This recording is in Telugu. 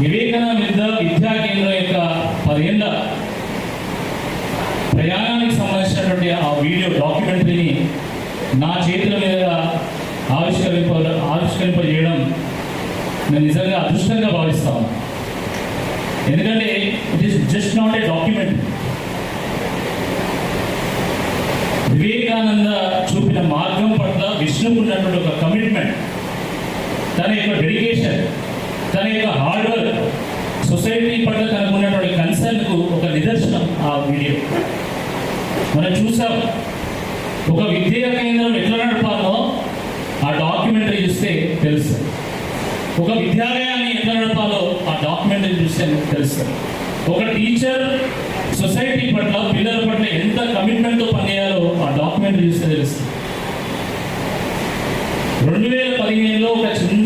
వివేకానంద విద్యా కేంద్రం యొక్క పదేళ్ళ ప్రయాణానికి సంబంధించినటువంటి ఆ వీడియో డాక్యుమెంటరీని నా చేతుల మీద ఆవిష్కరింప ఆవిష్కరింపజేయడం నేను నిజంగా అదృష్టంగా భావిస్తాను ఎందుకంటే it is just not a document Vivekananda చూపిన మార్గం పట్ల విష్ణుకు ఉన్నటువంటి ఒక కమిట్మెంట్ తన యొక్క డెడికేషన్ తన యొక్క హార్డ్ వర్క్ సొసైటీ పట్ల తనకు ఉన్నటువంటి కన్సర్న్కు ఒక నిదర్శనం ఆ వీడియో మనం చూసాం ఒక విద్యా కేంద్రం ఎట్లా నడపాలో ఆ డాక్యుమెంటరీ చూస్తే తెలుసు ఒక విద్యాలయాన్ని ఎట్లా నడపాలో ఆ డాక్యుమెంటరీ చూస్తే తెలుసు ఒక టీచర్ సొసైటీ పట్ల పిల్లల పట్ల ఎంత కమిట్మెంట్తో పనిచేయాలో ఆ డాక్యుమెంటరీ చూస్తే తెలుస్తుంది. రెండు వేల పదిహేనులో ఒక చిన్న